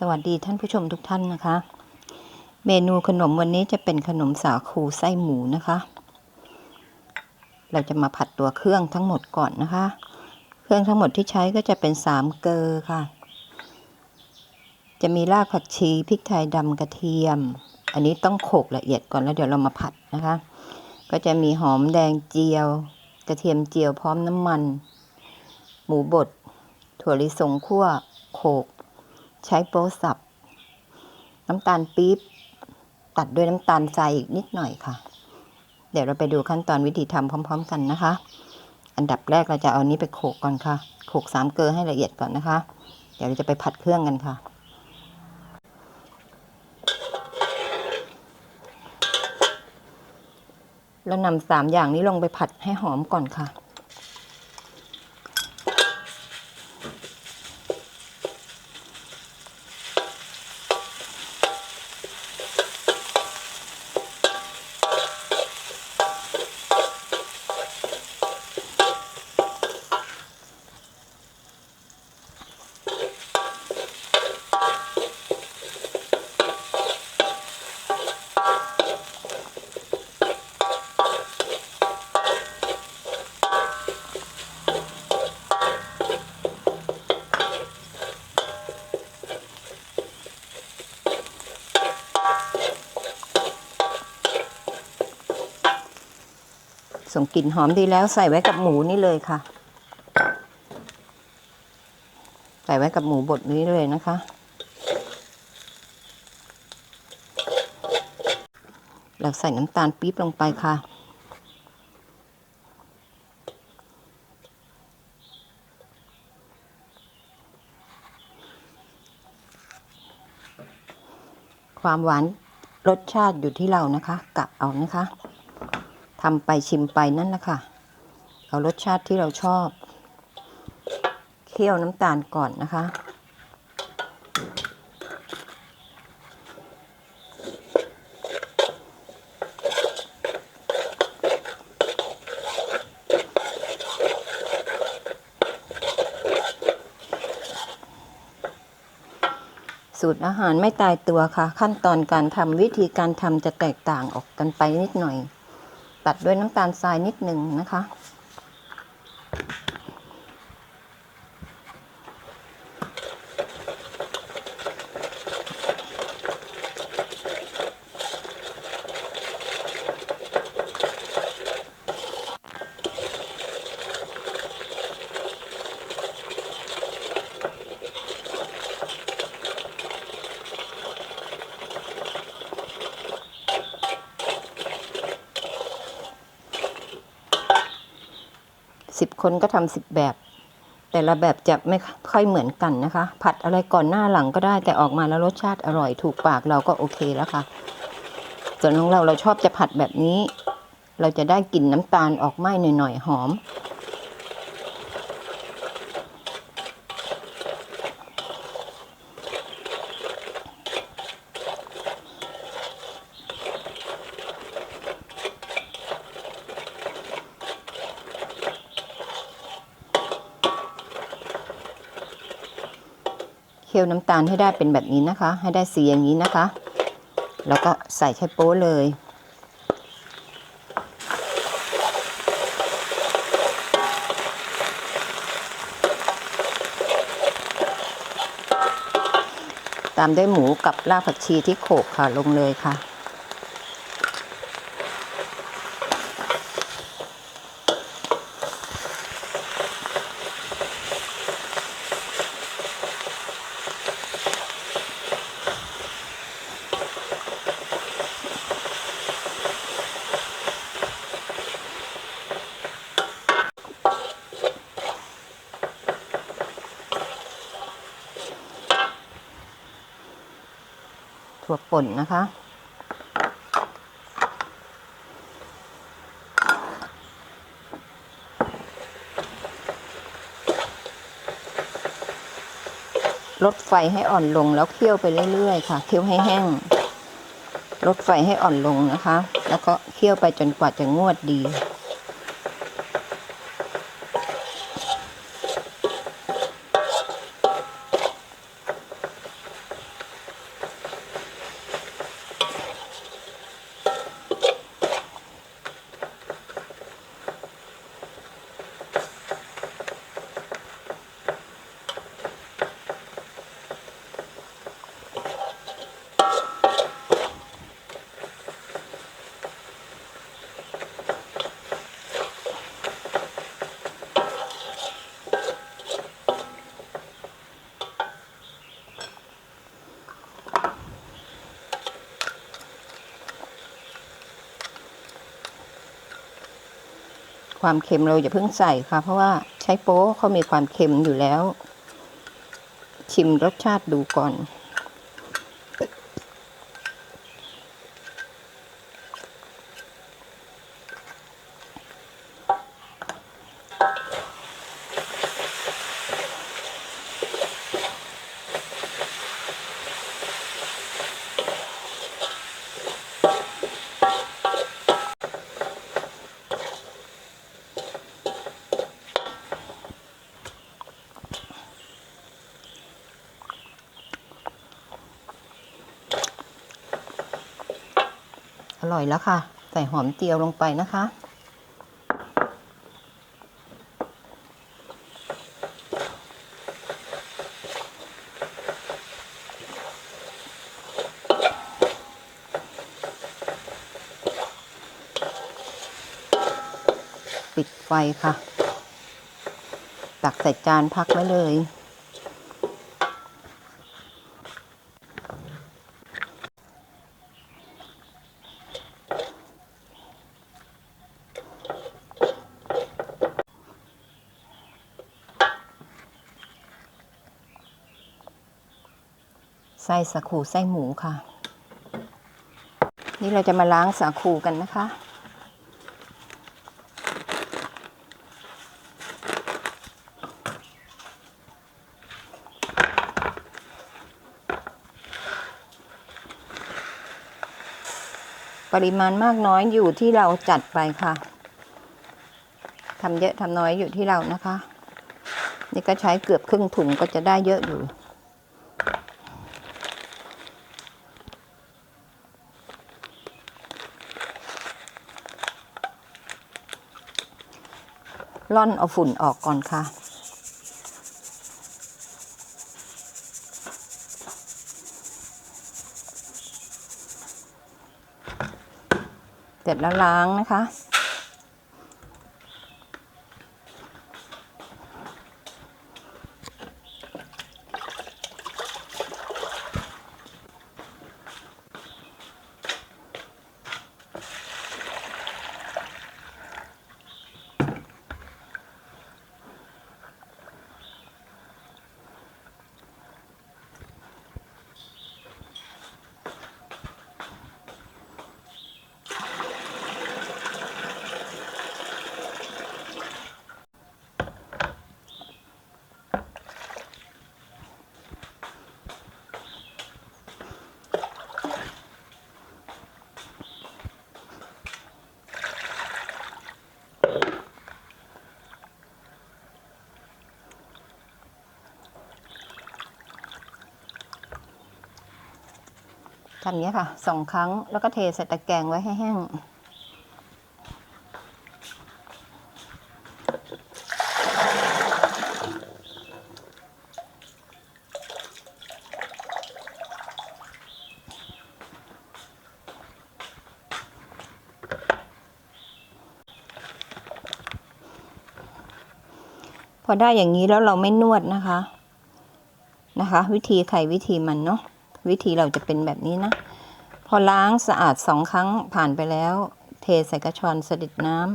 สวัสดีท่านผู้ชมทุกท่านนะคะ เมนูขนมวันนี้จะเป็นขนมสาคูไส้หมูนะคะ เราจะมาผัดตัวเครื่องทั้งหมดก่อนนะคะ เครื่องทั้งหมดที่ใช้ก็จะเป็นสามเกลอค่ะ จะมีรากผักชีพริกไทยดำกระเทียม อันนี้ต้องโขลกละเอียดก่อนแล้วเดี๋ยวเรามาผัดนะคะ ก็จะมีหอมแดงเจียว กระเทียมเจียวพร้อมน้ำมัน หมูบดถั่วลิสงคั่วโขลก ใช้โป๊สับ น้ำตาลปี๊บ ตัดด้วยน้ำตาลทรายอีกนิดหน่อยค่ะ เดี๋ยวเราไปดูขั้นตอนวิธีทำพร้อม ๆ กันนะคะ อันดับแรกเราจะเอานี้ไปโขกก่อนค่ะ โขกสามเกลือให้ละเอียดก่อนนะคะ เดี๋ยวเราจะไปผัดเครื่องกันค่ะแล้วนำสามอย่างนี้ลงไปผัดให้หอมก่อนค่ะ ส่งกลิ่นหอมดีแล้วใส่ไว้กับหมูนี่เลยค่ะ ใส่ไว้กับหมูบดนี้เลยนะคะ เราใส่น้ำตาลปี๊บลงไปค่ะความหวานรสชาติอยู่ที่เรานะคะกะเอานะคะ ทำไปชิมไปนั่นแหละค่ะ เอารสชาติที่เราชอบ เคี่ยวน้ำตาลก่อนนะคะ สูตรอาหารไม่ตายตัวค่ะ ขั้นตอนการทำวิธีการทำจะแตกต่างออกกันไปนิดหน่อย ตัดด้วยน้ำตาลทรายนิดหนึ่งนะคะ สิบ คนก็ทำสิบแบบ แต่ละแบบจะไม่ค่อยเหมือนกันนะคะ ผัดอะไรก่อนหน้าหลังก็ได้แต่ออกมาแล้วรสชาติอร่อยถูกปากเราก็โอเคแล้วค่ะ ส่วนของเราเราชอบจะผัดแบบนี้ เราจะได้กลิ่นน้ำตาลออกไหม้หน่อยๆหอม คี่ยวน้ำตาลให้ได้เป็นแบบนี้นะคะ ให้ได้สีอย่างนี้นะคะ แล้วก็ใส่ไข่โป๊เลยตามด้วยหมูกับรากผักชีที่โขลกค่ะลงเลยค่ะ ถั่วป่นนะคะ ลดไฟให้อ่อนลงแล้วเคี่ยวไปเรื่อยๆ ค่ะ เคี่ยวให้แห้ง ลดไฟให้อ่อนลงนะคะ แล้วก็เคี่ยวไปจนกว่าจะงวดดี ความเค็มเราอย่าเพิ่งใส่ค่ะ เพราะว่าใช้โป๊เขามีความเค็มอยู่แล้ว ชิมรสชาติดูก่อน ร่อยแล้วค่ะ ใส่หอมเจียวลงไปนะคะ ปิดไฟค่ะ ตักใส่จานพักไว้เลย ไส้สาคูไส้หมูค่ะ นี่เราจะมาล้างสาคูกันนะคะ ปริมาณมากน้อยอยู่ที่เราจัดไปค่ะทำเยอะทำน้อยอยู่ที่เรานะคะ นี่ก็ใช้เกือบครึ่งถุงก็จะได้เยอะอยู่ ล่อนเอาฝุ่นออกก่อนค่ะ เสร็จแล้วล้างนะคะ ทำอย่างนี้ยค่ะสองครั้งแล้วก็เทใส่ตะแกรงไว้ให้แห้งพอได้อย่างนี้แล้วเราไม่นวดนะคะ นะคะ วิธีใครวิธีมันเนาะ วิธีเราจะเป็นแบบนี้นะ พอล้างสะอาดสองครั้งผ่านไปแล้ว เทใส่กระชอนสดิดน้ำ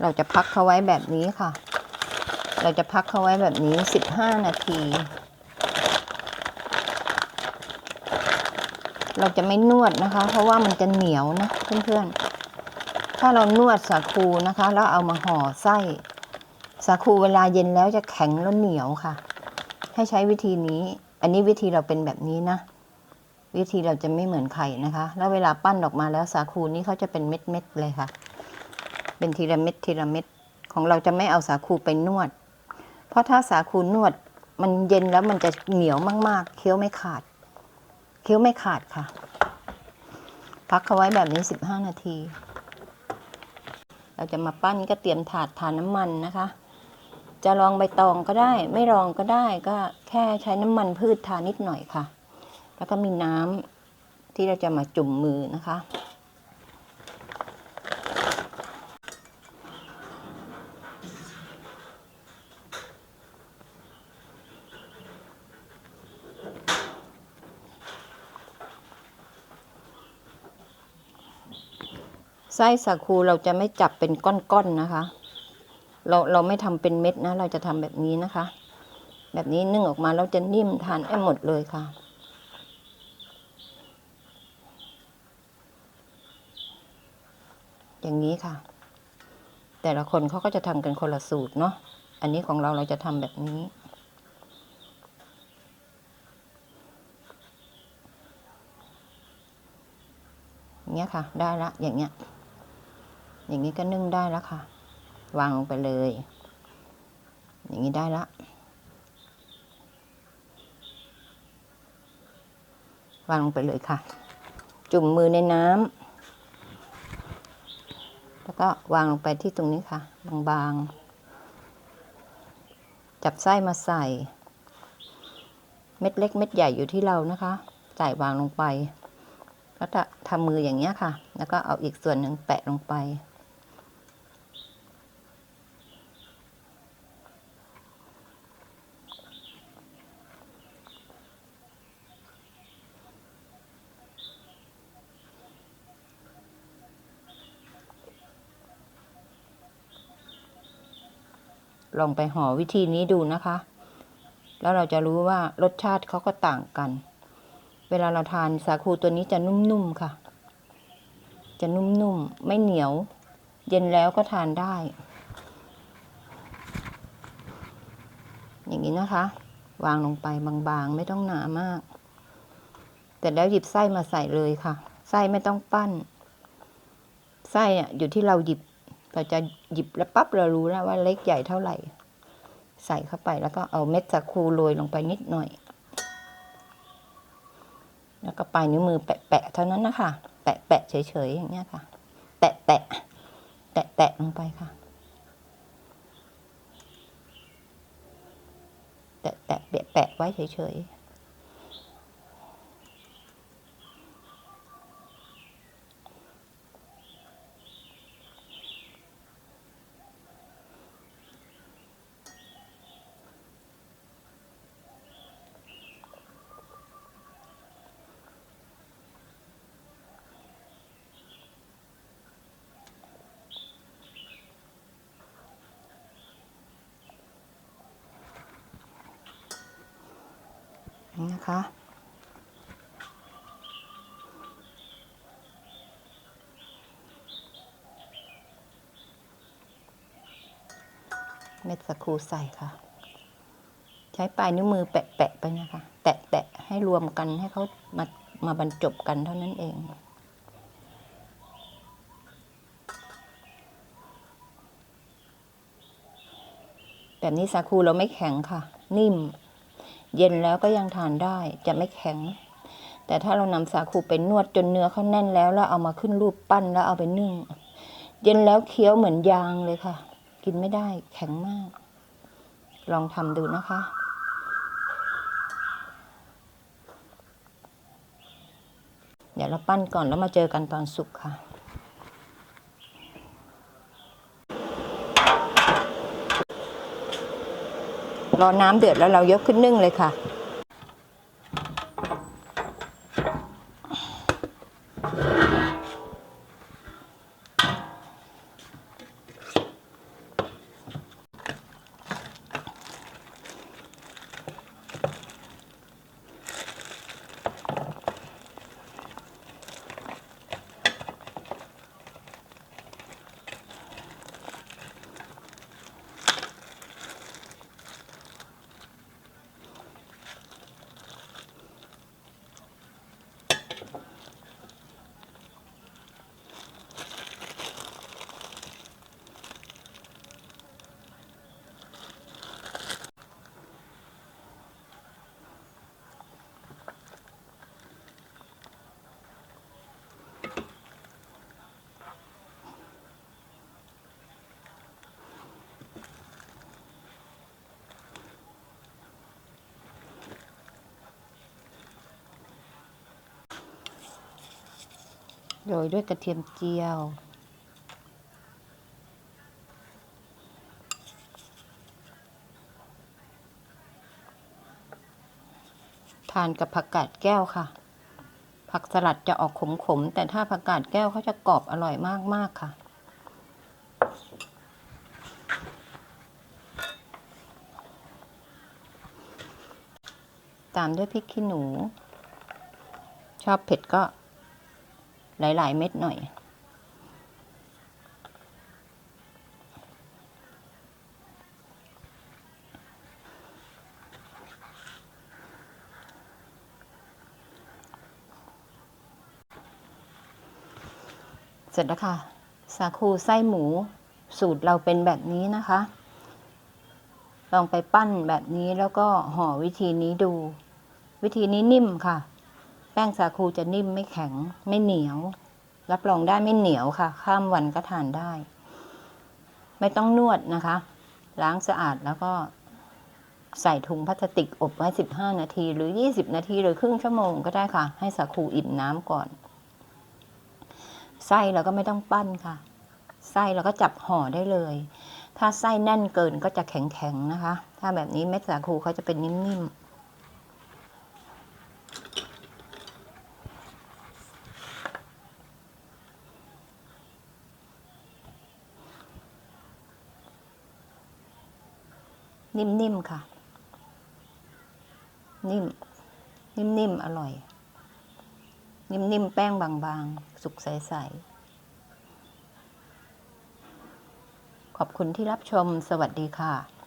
เราจะพักเขาไว้แบบนี้ค่ะ เราจะพักเขาไว้แบบนี้สิบห้านาที เราจะไม่นวดนะคะ เพราะว่ามันจะเหนียวนะเพื่อนๆ ถ้าเรานวดสาคูนะคะ แล้วเอามาห่อไส้ สาคูเวลาเย็นแล้วจะแข็งแล้วเหนียวค่ะ ให้ใช้วิธีนี้ อันนี้วิธีเราเป็นแบบนี้นะ วิธีเราจะไม่เหมือนไข่นะคะ แล้วเวลาปั้นออกมาแล้วสาคูนี้เขาจะเป็นเม็ดๆเลยค่ะ เป็นทีละเม็ดทีละเม็ดของเราจะไม่เอาสาคูไปนวด เพราะถ้าสาคูนวดมันเย็นแล้วมันจะเหนียวมาก ๆ เคี้ยวไม่ขาด เคี้ยวไม่ขาดค่ะ พักเขาไว้แบบนี้สิบห้านาที เราจะมาปั้นก็เตรียมถาดทานน้ำมันนะคะ จะรองใบตองก็ได้ ไม่รองก็ได้ก็แค่ใช้น้ำมันพืชทานิดหน่อยค่ะ แล้วก็มีน้ำที่เราจะมาจุ่มมือนะคะ ไส้สาคูเราจะไม่จับเป็นก้อนๆนะคะ เราเราไม่ทำเป็นเม็ดนะ เราจะทำแบบนี้นะคะ แบบนี้นึ่งออกมาเราจะนิ่มทานได้หมดเลยค่ะ อย่างนี้ค่ะ แต่ละคนเขาก็จะทำกันคนละสูตรเนาะอันนี้ของเราเราจะทำแบบนี้เงี้ยค่ะ ได้ละอย่างเงี้ย อย่างนี้ก็นึ่งได้แล้วค่ะ วางลงไปเลย อย่างนี้ได้ละ วางลงไปเลยค่ะ จุ่มมือในน้ำแล้วก็วางลงไปที่ตรงนี้ค่ะ บางๆ จับไส้มาใส่ เม็ดเล็กเม็ดใหญ่อยู่ที่เรานะคะใส่วางลงไปก็จะทำมืออย่างเงี้ค่ะ แล้วก็เอาอีกส่วนหนึ่งแปะลงไป ลองไปห่อวิธีนี้ดูนะคะ แล้วเราจะรู้ว่ารสชาติเขาก็ต่างกัน เวลาเราทานสาคูตัวนี้จะนุ่มๆค่ะ จะนุ่มๆ ไม่เหนียว เย็นแล้วก็ทานได้ อย่างนี้นะคะ วางลงไปบางๆ ไม่ต้องหนามาก แต่แล้วหยิบไส้มาใส่เลยค่ะ ไส้ไม่ต้องปั้น ไส้อะอยู่ที่เราหยิบ เราจะหยิบแล้วปั๊บเรารู้แล้วว่าเล็กใหญ่เท่าไหร่ ใส่เข้าไปแล้วก็เอาเม็ดสาคูโรยลงไปนิดหน่อย แล้วก็ปลายนิ้วมือแปะๆเท่านั้นนะคะ แปะๆเฉยๆอย่างเงี้ยค่ะ แตะแตะแตะแตะลงไปค่ะแตะแตะแปะแปะไว้เฉยๆ นี่นะคะ เม็ดสาคูใส่ค่ะ ใช้ปลายนิ้วมือแปะๆไปนะคะ แตะๆให้รวมกันให้เขามามาบรรจบกันเท่านั้นเองแบบนี้สาคูเราไม่แข็งค่ะ นิ่ม เย็นแล้วก็ยังทานได้จะไม่แข็ง แต่ถ้าเรานำสาคูไปนวดจนเนื้อเขาแน่นแล้ว แล้วเอามาขึ้นรูปปั้นแล้วเอาไปนึ่ง เย็นแล้วเคี้ยวเหมือนยางเลยค่ะ กินไม่ได้แข็งมาก ลองทำดูนะคะเดี๋ยวเราปั้นก่อนแล้วมาเจอกันตอนสุกค่ะ รอน้ำเดือดแล้วเรายกขึ้นนึ่งเลยค่ะ โรยด้วยกระเทียมเจียว ทานกับผักกาดแก้วค่ะ ผักสลัดจะออกขมๆ แต่ถ้าผักกาดแก้วเขาจะกรอบอร่อยมากๆค่ะตามด้วยพริกขี้หนู ชอบเผ็ดก็ หลาย ๆ เม็ดหน่อย เสร็จแล้วค่ะ สาคูไส้หมู สูตรเราเป็นแบบนี้นะคะ ลองไปปั้นแบบนี้แล้วก็ห่อวิธีนี้ดู วิธีนี้นิ่มค่ะ ป้งสาคูจะนิ่มไม่แข็งไม่เหนียว รับรองได้ไม่เหนียวค่ะ ข้ามวันก็ทานได้ ไม่ต้องนวดนะคะ ล้างสะอาดแล้วก็ใส่ถุงพลาสติกอบไว้ 15 นาที หรือ 20 นาที หรือครึ่งชั่วโมงก็ได้ค่ะ ให้สาคูอิ่มน้ำก่อน ไส้เราก็ไม่ต้องปั้นค่ะ ไส้เราก็จับห่อได้เลย ถ้าไส้แน่นเกินก็จะแข็งๆนะคะ ถ้าแบบนี้เม็ดสาคูเขาจะเป็นนิ่มๆ นิ่มๆค่ะ นิ่ม นิ่มๆอร่อย นิ่มๆแป้งบางๆ สุกใสๆ ขอบคุณที่รับชมสวัสดีค่ะ